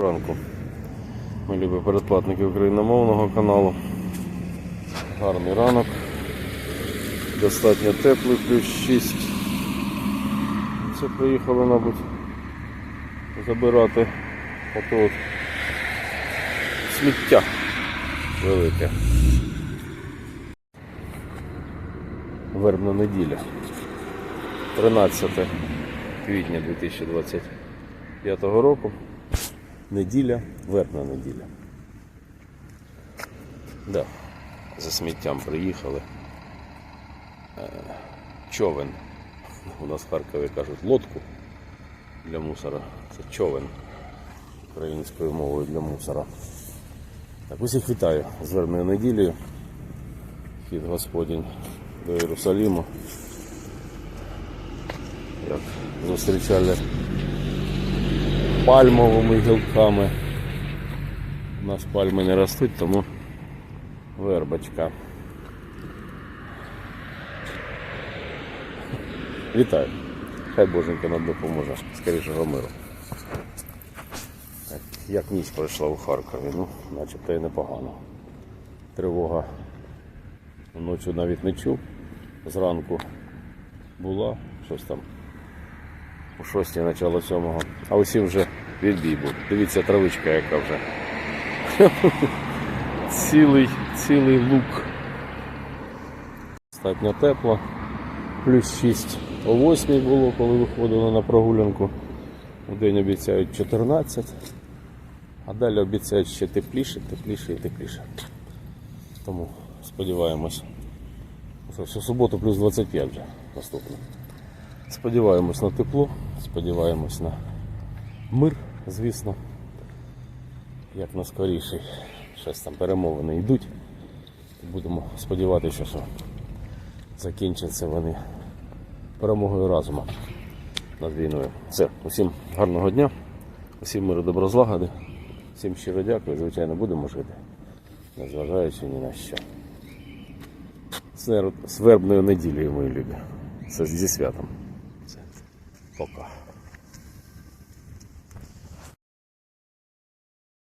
ранку. Ми любі передплатники україномовного каналу. Гарний ранок. Достатньо теплий, плюс 6. Це приїхали, мабуть, забирати ото от сміття велике. Вербна неділя. 13 квітня 2025 року. Неділя, вербна неділя. Да, за сміттям приїхали. Е, Човен. У нас в Харкові кажуть лодку для мусора. Це човен українською мовою для мусора. Так, усіх вітаю з вербною неділею. Хід Господень до Єрусаліму. Як зустрічали пальмовими гілками. У нас пальми не ростуть, тому вербочка. Вітаю. Хай Боженька нам допоможе. Скорішого миру. Так, як ніч пройшла у Харкові, ну, начебто і непогано. Тривога ночі навіть не чув. Зранку була, щось там у шостій, начало сьомого. А усі вже відбій був. Дивіться, травичка яка вже. цілий, цілий лук. Достатньо тепло. Плюс 6 о 8 було, коли виходили на прогулянку. У день обіцяють 14, а далі обіцяють ще тепліше, тепліше і тепліше. Тому сподіваємось. Всю суботу плюс 25 вже наступно. Сподіваємось на тепло, сподіваємось на мир, звісно. Як на скоріший. Щось там перемовини йдуть. Будемо сподіватися, що закінчаться вони перемогою разума над війною. Все, усім гарного дня, усім миру добро злагоди, всім щиро дякую, звичайно, будемо жити, незважаючи ні на що. З вербною неділею, мої любі. Це зі святом. 报告。